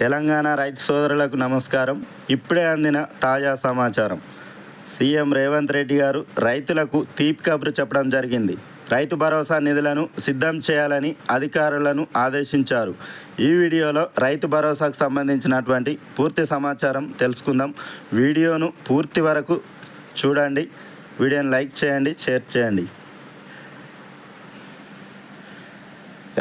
తెలంగాణ రైతు సోదరులకు నమస్కారం. ఇప్పుడే అందిన తాజా సమాచారం. సీఎం రేవంత్ రెడ్డి గారు రైతులకు తీపి కబురు చెప్పడం జరిగింది. రైతు భరోసా నిధులను సిద్ధం చేయాలని అధికారులను ఆదేశించారు. ఈ వీడియోలో రైతు భరోసాకు సంబంధించినటువంటి పూర్తి సమాచారం తెలుసుకుందాం. వీడియోను పూర్తి వరకు చూడండి. వీడియోని లైక్ చేయండి షేర్ చేయండి.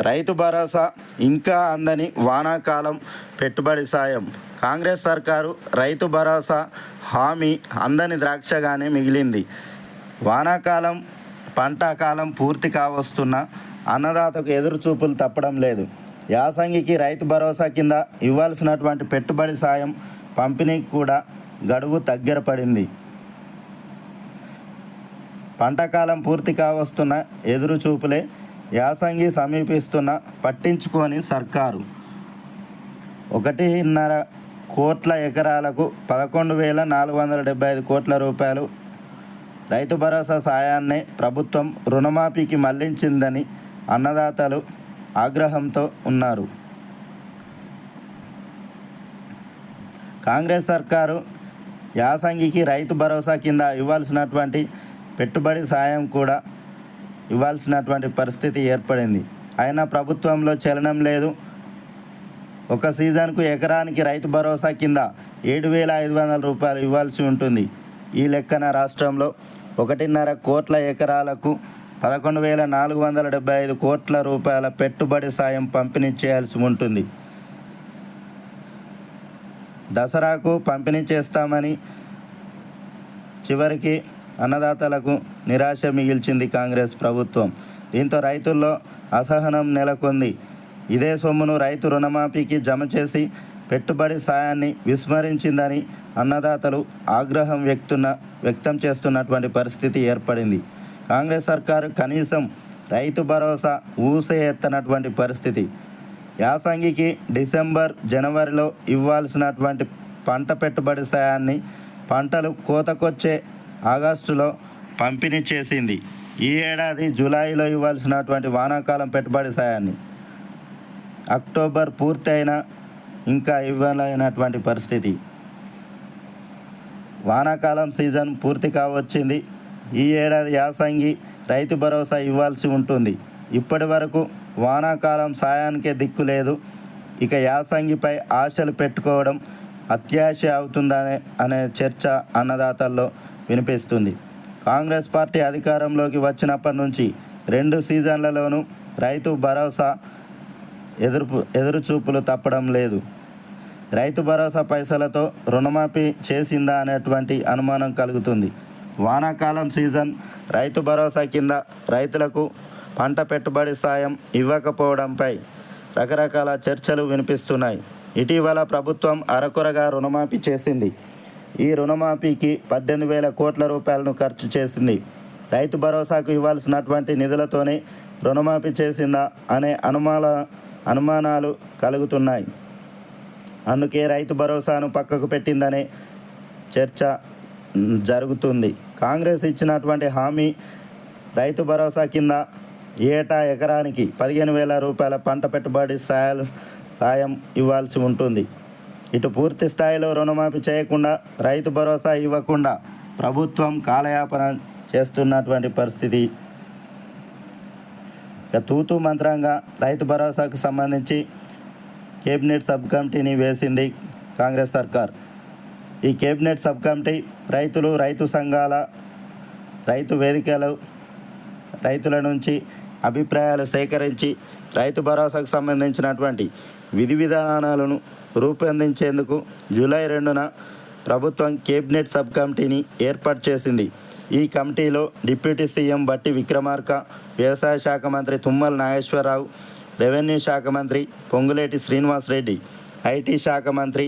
రైతు భరోసా ఇంకా అందని వానాకాలం పెట్టుబడి సాయం. కాంగ్రెస్ సర్కారు రైతు భరోసా హామీ అందని ద్రాక్షగానే మిగిలింది. వానాకాలం పంట కాలం పూర్తి కావస్తున్న అన్నదాతకు ఎదురు చూపులు తప్పడం లేదు. యాసంగికి రైతు భరోసా కింద ఇవ్వాల్సినటువంటి పెట్టుబడి సాయం పంపిణీకి కూడా గడువు దగ్గర పడింది. పంటకాలం పూర్తి కావస్తున్న ఎదురు చూపులే యాసంగి సమీపిస్తున్న పట్టించుకొని సర్కారు. ఒకటిన్నర కోట్ల ఎకరాలకు పదకొండు వేల నాలుగు వందల డెబ్బై ఐదు కోట్ల రూపాయలు రైతు భరోసా సాయాన్ని ప్రభుత్వం రుణమాఫీకి మళ్ళించిందని అన్నదాతలు ఆగ్రహంతో ఉన్నారు. కాంగ్రెస్ సర్కారు యాసంగికి రైతు భరోసా కింద ఇవ్వాల్సినటువంటి పెట్టుబడి సాయం కూడా ఇవ్వాల్సినటువంటి పరిస్థితి ఏర్పడింది. అయినా ప్రభుత్వంలో చలనం లేదు. ఒక సీజన్కు ఎకరానికి రైతు భరోసా కింద ఏడు వేల ఐదు వందల రూపాయలు ఇవ్వాల్సి ఉంటుంది. ఈ లెక్కన రాష్ట్రంలో ఒకటిన్నర కోట్ల ఎకరాలకు పదకొండు వేల నాలుగు వందల డెబ్బై ఐదు కోట్ల రూపాయల పెట్టుబడి సాయం పంపిణీ చేయాల్సి ఉంటుంది. దసరాకు పంపిణీ చేస్తామని చివరికి అన్నదాతలకు నిరాశ మిగిల్చింది కాంగ్రెస్ ప్రభుత్వం. దీంతో రైతుల్లో అసహనం నెలకొంది. ఇదే సొమ్మును రైతు రుణమాఫీకి జమ చేసి పెట్టుబడి సాయాన్ని విస్మరించిందని అన్నదాతలు ఆగ్రహం వ్యక్తున్న వ్యక్తం చేస్తున్నటువంటి పరిస్థితి ఏర్పడింది. కాంగ్రెస్ సర్కారు కనీసం రైతు భరోసా ఊసే ఎత్తనటువంటి పరిస్థితి. యాసంగికి డిసెంబర్ జనవరిలో ఇవ్వాల్సినటువంటి పంట పెట్టుబడి సాయాన్ని పంటలు కోతకొచ్చే ఆగస్టులో పంపిణీ చేసింది. ఈ ఏడాది జూలైలో ఇవ్వాల్సినటువంటి వానాకాలం పెట్టుబడి సాయాన్ని. అక్టోబర్ పూర్తయిన ఇంకా ఇవ్వలేనటువంటి పరిస్థితి. వానాకాలం సీజన్ పూర్తి కావచ్చింది. ఈ ఏడాది యాసంగి రైతు భరోసా ఇవ్వాల్సి ఉంటుంది. ఇప్పటి వరకు వానాకాలం సాయానికే దిక్కు లేదు. ఇక యాసంగిపై ఆశలు పెట్టుకోవడం అత్యాశ అవుతుందనే అనే చర్చ అన్నదాతల్లో వినిపిస్తుంది. కాంగ్రెస్ పార్టీ అధికారంలోకి వచ్చినప్పటి నుంచి రెండు సీజన్లలోనూ రైతు భరోసా ఎదురుపు ఎదురుచూపులు తప్పడం లేదు. రైతు భరోసా పైసలతో రుణమాఫీ చేసిందా అనేటువంటి అనుమానం కలుగుతుంది. వానాకాలం సీజన్ రైతు భరోసా కింద రైతులకు పంట పెట్టుబడి సాయం ఇవ్వకపోవడంపై రకరకాల చర్చలు వినిపిస్తున్నాయి. ఇటీవల ప్రభుత్వం అరకొరగా రుణమాఫీ చేసింది. ఈ రుణమాఫీకి పద్దెనిమిది వేల కోట్ల రూపాయలను ఖర్చు చేసింది. రైతు భరోసాకు ఇవ్వాల్సినటువంటి నిధులతోనే రుణమాఫీ చేసిందా అనే అనుమాన అనుమానాలు కలుగుతున్నాయి. అందుకే రైతు భరోసాను పక్కకు పెట్టిందనే చర్చ జరుగుతుంది. కాంగ్రెస్ ఇచ్చినటువంటి హామీ రైతు భరోసా కింద ఏటా ఎకరానికి పదిహేను వేల రూపాయల పంట పెట్టుబడి సాయ సాయం ఇవ్వాల్సి ఉంటుంది. ఇటు పూర్తి స్థాయిలో రుణమాఫీ చేయకుండా రైతు భరోసా ఇవ్వకుండా ప్రభుత్వం కాలయాపన చేస్తున్నటువంటి పరిస్థితి. ఇక తూతూ మంత్రంగా రైతు భరోసాకు సంబంధించి కేబినెట్ సబ్ కమిటీని వేసింది కాంగ్రెస్ సర్కార్. ఈ కేబినెట్ సబ్ కమిటీ రైతులు రైతు సంఘాల రైతు వేదికలు రైతుల నుంచి అభిప్రాయాలు సేకరించి రైతు భరోసాకు సంబంధించినటువంటి విధి విధానాలను రూపొందించేందుకు జూలై రెండున ప్రభుత్వం కేబినెట్ సబ్ కమిటీని ఏర్పాటు చేసింది. ఈ కమిటీలో డిప్యూటీ సీఎం బట్టి విక్రమార్క వ్యవసాయ శాఖ మంత్రి తుమ్మల నాగేశ్వరరావు రెవెన్యూ శాఖ మంత్రి పొంగులేటి శ్రీనివాస్ రెడ్డి ఐటీ శాఖ మంత్రి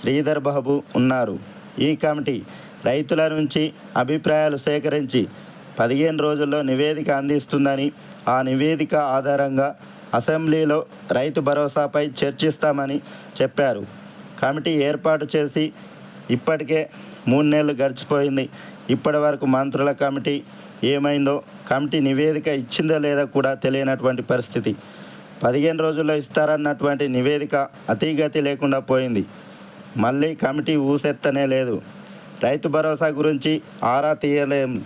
శ్రీధర్ బాబు ఉన్నారు. ఈ కమిటీ రైతుల నుంచి అభిప్రాయాలు సేకరించి పదిహేను రోజుల్లో నివేదిక అందిస్తుందని ఆ నివేదిక ఆధారంగా అసెంబ్లీలో రైతు భరోసాపై చర్చిస్తామని చెప్పారు. కమిటీ ఏర్పాటు చేసి ఇప్పటికే మూడు నెలలు గడిచిపోయింది. ఇప్పటి వరకు మంత్రుల కమిటీ ఏమైందో కమిటీ నివేదిక ఇచ్చిందో లేదో కూడా తెలియనటువంటి పరిస్థితి. పదిహేను రోజుల్లో ఇస్తారన్నటువంటి నివేదిక అతీగతి లేకుండా పోయింది. మళ్ళీ కమిటీ ఊసెత్తనే లేదు. రైతు భరోసా గురించి ఆరా తీయలేం.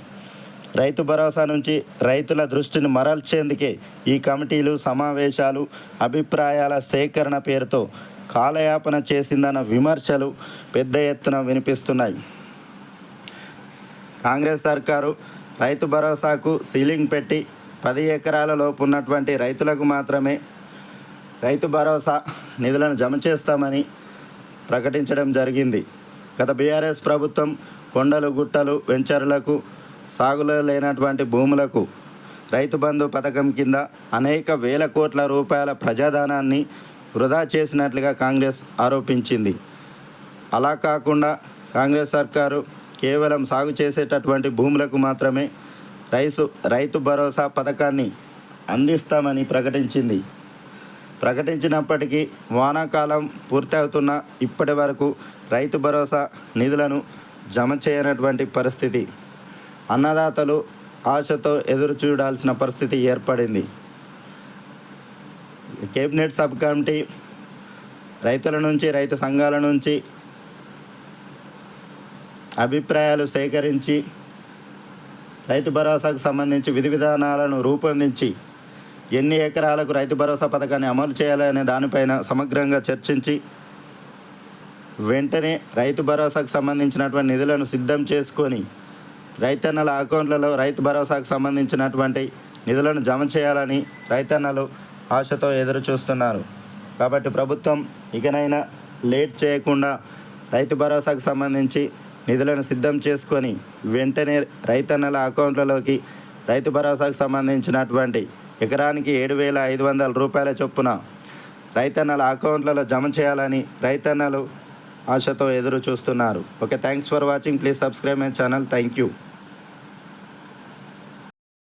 రైతు భరోసా నుంచి రైతుల దృష్టిని మరల్చేందుకే ఈ కమిటీలు సమావేశాలు అభిప్రాయాల సేకరణ పేరుతో కాలయాపన చేసిందన్న విమర్శలు పెద్ద ఎత్తున వినిపిస్తున్నాయి. కాంగ్రెస్ సర్కారు రైతు భరోసాకు సీలింగ్ పెట్టి పది ఎకరాల లోపు ఉన్నటువంటి రైతులకు మాత్రమే రైతు భరోసా నిధులను జమ చేస్తామని ప్రకటించడం జరిగింది. గత బీఆర్ఎస్ ప్రభుత్వం కొండలు గుట్టలు వెంచర్లకు సాగులో లేనటువంటి భూములకు రైతు బంధు పథకం కింద అనేక వేల కోట్ల రూపాయల ప్రజాధనాన్ని వృధా చేసినట్లుగా కాంగ్రెస్ ఆరోపించింది. అలా కాకుండా కాంగ్రెస్ సర్కారు కేవలం సాగు చేసేటటువంటి భూములకు మాత్రమే రైసు రైతు భరోసా పథకాన్ని అందిస్తామని ప్రకటించింది. ప్రకటించినప్పటికీ వానాకాలం పూర్తవుతున్న ఇప్పటి వరకు రైతు భరోసా నిధులను జమ చేయనటువంటి పరిస్థితి అన్నదాతలు ఆశతో ఎదురు చూడాల్సిన పరిస్థితి ఏర్పడింది. కేబినెట్ సబ్ కమిటీ రైతుల నుంచి రైతు సంఘాల నుంచి అభిప్రాయాలు సేకరించి రైతు భరోసాకు సంబంధించి విధి విధానాలను రూపొందించి ఎన్ని ఎకరాలకు రైతు భరోసా పథకాన్ని అమలు చేయాలనే దానిపైన సమగ్రంగా చర్చించి వెంటనే రైతు భరోసాకు సంబంధించినటువంటి నిధులను సిద్ధం చేసుకొని రైతన్నల అకౌంట్లలో రైతు భరోసాకు సంబంధించినటువంటి నిధులను జమ చేయాలని రైతన్నలు ఆశతో ఎదురు చూస్తున్నారు. కాబట్టి ప్రభుత్వం ఇకనైనా లేట్ చేయకుండా రైతు భరోసాకు సంబంధించి నిధులను సిద్ధం చేసుకొని వెంటనే రైతన్నల అకౌంట్లలోకి రైతు భరోసాకు సంబంధించినటువంటి ఎకరానికి ఏడు వేల ఐదు వందల రూపాయల చొప్పున రైతన్నల అకౌంట్లలో జమ చేయాలని రైతన్నలు ఆశతో ఎదురు చూస్తున్నారు. Okay thanks for watching please subscribe my channel thank you